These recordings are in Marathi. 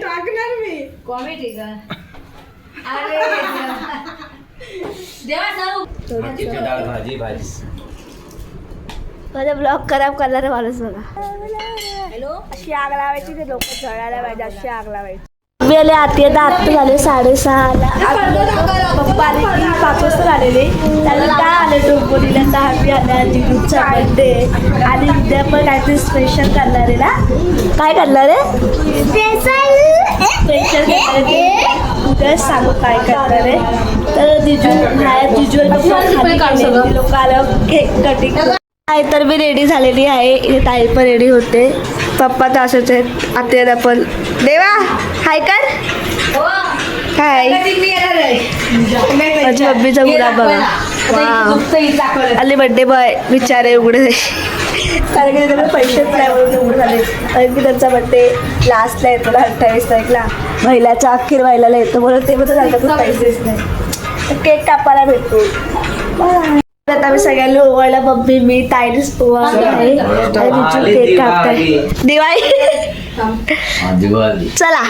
टाकणार मी. कॉमेडी का अरे देवा. जाऊ डाळ भाजी भाजी. माझा ब्लॉग खराब करणारा माणूस बघा. हॅलो अशी आग लावायची ते लोक जळायला पाहिजे अशी आग लावायची. आले आती आत्ता झाले साडेसहाला. पप्पा आले की पाच वाजता आलेले. त्यांनी काय आले आणि उद्या पण काहीतरी स्पेशल करणार आहे ना? काय करणार आहे? स्पेशल करणार आहे. उद्या सांगू काय करणार आहे. तर जिजू नाही जिजू लोक आलं केक कटिंग आहे तर मी रेडी झालेली आहे. ताई पण रेडी होते. पप्पा तर असेच आहेत. आत्याला पण. देवा हाय कर. हाय. माझी मम्मीचा गुलाब बघा. आले बड्डे बॉय विचारे उघडे. कारण की त्याला पैसेच नाही म्हणून उघडे झाले कारण की त्यांचा बड्डे लास्टला येतो ना अठ्ठावीस तारीखला. महिन्याच्या अखेर महिन्याला येतो म्हणून ते पण सांगतात पैसेच नाही. केक कापायला भेटतो. आता मी सगळ्यांना ओवाळला मम्मी मी ताईनेच ओवाळलं आणि बिजू केक कापताय. दिवाळी. दिवाळी. चला.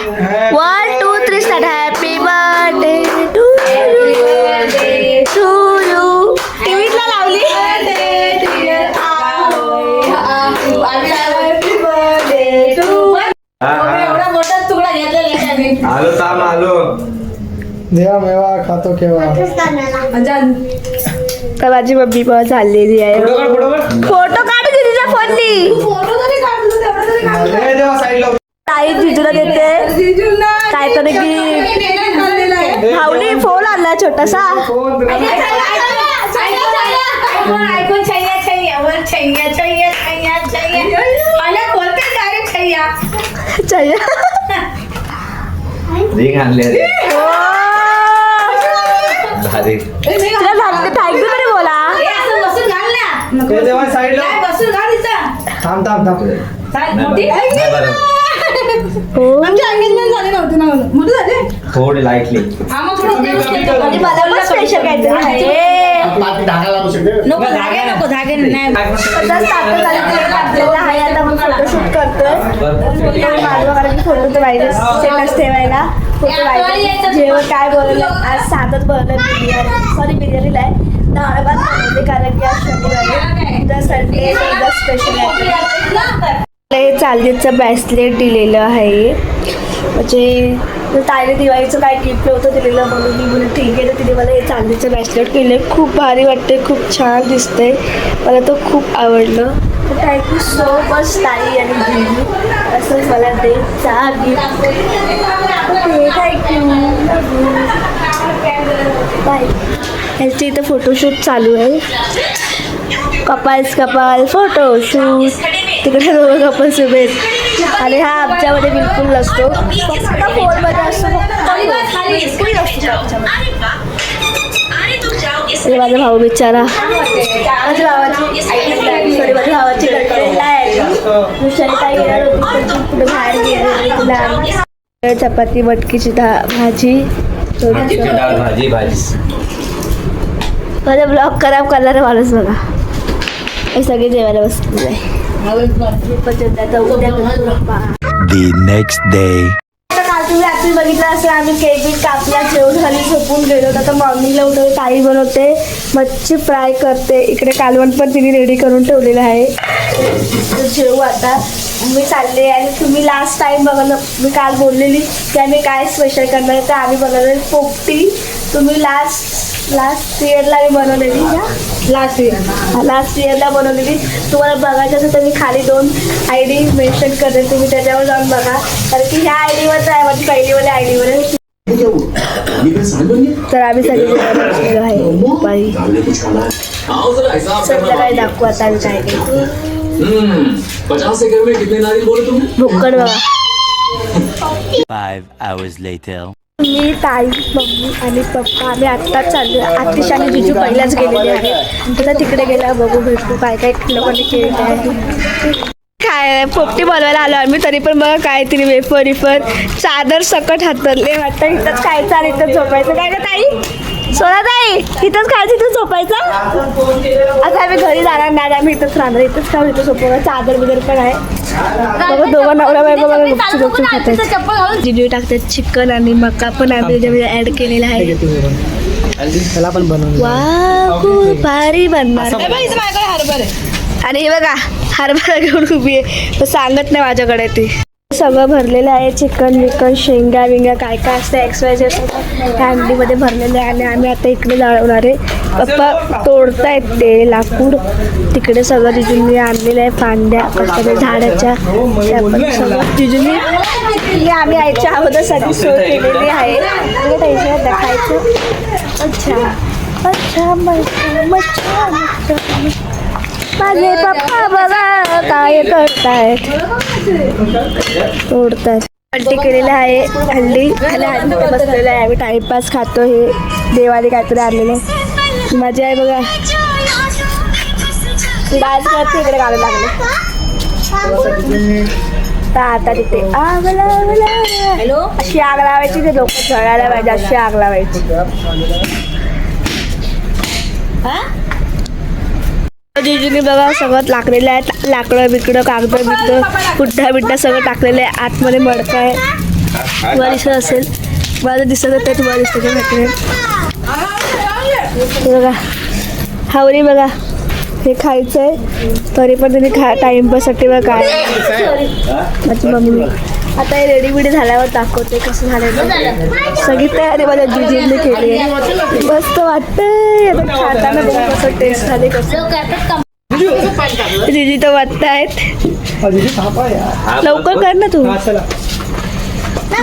One two three start happy birthday to to you टीव्हीला लावली. हॅपी बर्थडे टू एवढा मोठा तुकडा घेतलेला आहे त्यांनी. आलो ताम आलो. देवा मेवा खातो केव्हा तर माझी मम्मी पण झालेली आहे. फोटो काढ तिच्या फोननी. ए, देवा साईडला ताई जिजूला देते. काय तर की भाऊनी फोन आणला छोटासा थँक्यू तरी बोला हे असं बसून घाल ना ए, देवा साईडला काय बसून घाल इथं थांब थांब थांब. चाल, मोठी? नाही बरं हो. आमची एंगेजमेंट झाली नव्हती ना? मोठी झाली? थोडी लाईटली हा मग थोडं तेलच केलं. आणि मला पण स्पेशल काहीतरी आहे. नको धागे नको धागे नाही. पचास तारखे झाली तरी काढलेलं आहे आता मग फोटोशूट करतोय. माझं कारण की फोटो तर पाहिजे स्टेटस ठेवायला. फोटो पाहिजे जेवण काय बनवलं आज साधच बनवलं बिर्याणी. सॉरी बिर्याणीला आहे. डाळ भात कारण की आज शनिवार संडे स्पेशल आहे हे चांदीचं ब्रेसलेट दिलेलं आहे. म्हणजे ताईने दिवाळीचं काय गिफ्ट नव्हतं दिलेलं म्हणून मी म्हणून ठीक आहे. तर तिने मला हे चांदीचं ब्रेसलेट केलं खूप भारी वाटते खूप छान दिसतंय. मला तो खूप आवडलं. तर थँक्यू सो मच ताई आणि दिली असंच मला ते चहा गिफ्ट थँक्यू बाय ह्याची इथं फोटोशूट चालू आहे. कपाल्स कपाल फोटोशूट तिकडे दोघं कपल्स उभे आहेत. आणि हा आमच्यामध्ये बिलकुल नसतो. फक्त फोनमध्ये असतो बिलकुल नसतो माझा भाऊ बिचारा. माझ्या भावाची सॉरी माझ्या भावाची गर्लफ्रेंड आहे. दुसरी काही येणार होती पण ती कुठे बाहेर गेली तिला आम्ही चपाती मटकीची धा भाजी. भाजी भाजी. माझा ब्लॉग खराब करणारा माणूस बघा. हे सगळे जेवायला बसलेले आहे. The next day. काल तुम्ही रात्री बघितलं असेल आम्ही केक बीक कापला जेवण खाली झोपून गेलो होतो. आता मॉर्निंगला उठवते काही बनवते. मच्छी फ्राय करते. इकडे कालवण पण तिने रेडी करून ठेवलेलं आहे. तर जेवू आता. मी चालले आणि तुम्ही लास्ट टाइम बघायला मी काल बोललेली की आम्ही काय स्पेशल करणार तर आम्ही बनवलेली पोपटी. तुम्ही लास्ट लास्ट इयरला मी बनवलेली ना लास्ट इयर लास्ट इयरला बनवलेली. तुम्हाला बघायचं असेल तर मी खाली दोन आय डी मेन्शन करते. तुम्ही त्याच्यावर जाऊन बघा. कारण की ह्या आय डीवर आहे. माझी पहिलीवाल्या आय डीवर आहे. तर आम्ही सगळे संध्याकाळी दाखवू आता आम्ही काय काय पचास एकड़ में कितने नारियल बोले तुमने भुक्कड बघा Five hours later. मी ताई मम्मी आणि पप्पा आम्ही आत्ताच चाललो आतिश आणि जिजू पहिलाच गेलेले आहे आता तिकडे गेला बघू भेटू. काय काय लोकांनी केलेलं आहे. काय पोपटी बनवायला आलो आम्ही तरी पण बघा काय तरी वेफर विफर चादर सकट हातरले वाटतं. इथंच खायचं आणि इथंच झोपायचं. काय का ताई? सोनाताई इथंच खायचं इथंच झोपायचं? आता आम्ही घरी जाणार नाही आम्ही इथंच राहणार इथंच खाऊ इथं झोपवणार चादर वगैरे पण आहे. बघा दोघं नवरा बायको बघा गुपचूप गुपचूप खातात जिजू टाकतात चिकन आणि मका पण आम्ही त्याच्यामध्ये ऍड केलेला आहे. त्याला पण बनवून वा खूप भारी बनणार. आणि हे बघा हरभरा घेऊन उभी आहे. तर सांगत नाही माझ्याकडे ती. सगळं भरलेलं आहे. चिकन विकन शेंगा विंगा काय काय असतं एक्स वाय झेड ह्या भरलेलं आहे आणि आम्ही आता इकडे जाळवणार आहे. पप्पा तोडतायत ते लाकूड. तिकडे सगळं जिजूंनी आणलेलं आहे फांद्या कसल्या झाडाच्या सगळं जिजूंनी आम्ही आईच्या अगोदर सगळी सोय केलेली आहे. टेन्शन अच्छा. अच्छा मच्छा मच्छा मच्छा माझे पप्पा बघा काय करतायत. तोडतायत हंडी केलेलं आहे हंडी आणि बसलेलं आहे. आम्ही टाइमपास खातो हे देवाने काहीतरी आणलेलं माझी आहे बघा. डान्स करते इकडे गाणं लागले तर आता तिथे आग हॅलो? अशी आग लावायची ते लोक जळायला पाहिजे. अशी आग लावायची. जिजूने बघा सगळं टाकलेलं आहे. लाकडं बिकडं कागद बिगडं पुड्डा बिड्डा सगळं टाकलेलं आहे. आतमध्ये मडका आहे. दिसत असेल. मला दिसत होतं तुम्हाला दिसतं बघा. हावरी बघा. हे खायचं आहे. तरी पण त्यांनी खा टाइमपाससाठी बघा. काय माझी मम्मी. आता हे रेडी बिडी झाल्यावर दाखवते कसं झालं. सगळी तयारी माझ्या जिजीने केली आहे. मस्त वाटतंय. आता खाताना बघा कसं टेस्ट झाले कसं. जिजी तर वाटतायत. लवकर कर ना तू.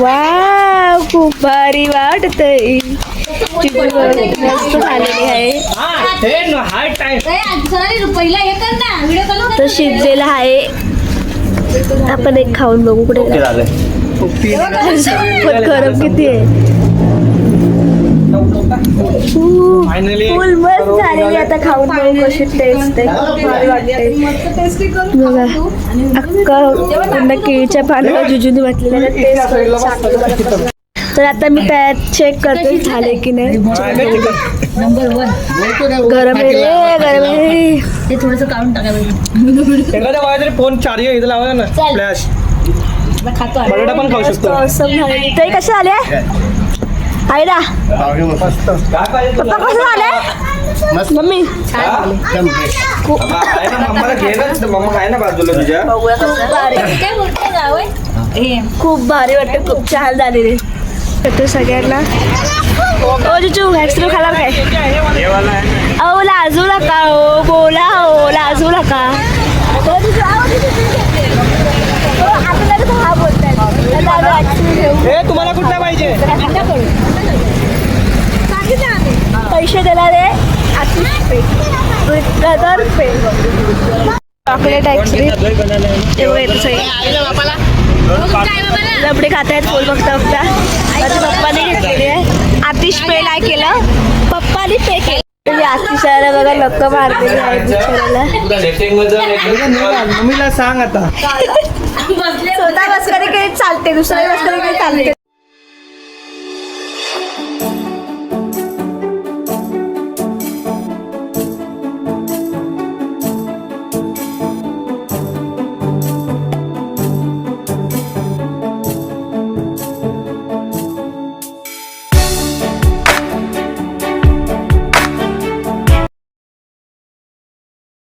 वा खूप भारी वाटतंय. मस्त झालेली आहे. पहिला हे कर ना. व्हिडिओ कॉल तर शिजलेला आहे. आपण एक खाऊन बघू कुठे गरम किती आहे? फुल मस्त झालेली आता खाऊन बघू कशी टेस्ट आहे. भारी वाटते बघा अक्का केळीच्या पानाला जुजूने घातलेल्या टेस्ट तर आता मी तयार चेक करते झाले की नाही? गरम आहे रे गरम आहे. ते थोडस काढून टाकायचं एखाद्या वाजता फोन चार्जिंग इथं लावा ना. फ्लॅश खातो बटाटा पण खाऊ शकतो. awesome झालेली तरी कसे झाले? आईला? मस्त पप्पा कसं झाले? मम्मी? आहे ना मम्माला घे ना मम्मा आहे ना बाजूला तुझ्या. खूप भारी. काय बोलते जावय हे खूप भारी वाटते खूप छान झालेली तर सगळ्यांना ओ जुजू व्हॅक्सिन खाणार काय? अहो लाजू नका ओ बोला हो लाजू नका आहो, हा. हे तुम्हाला कुठला पाहिजे. पैसे देणारे पे. चॉकलेट सगळे लबडे खात आहेत फुल बघता बघता माझ्या पप्पाने घेतलेली आहे. आतिश पे काय केलं? पप्पाने पे केलं. म्हणजे आतिशाला बघा लक्क मारलेली आहे बिचाराला मम्मीला सांग आता. स्वतः मस्करी केली चालते दुसऱ्या मस्करी केली चालते.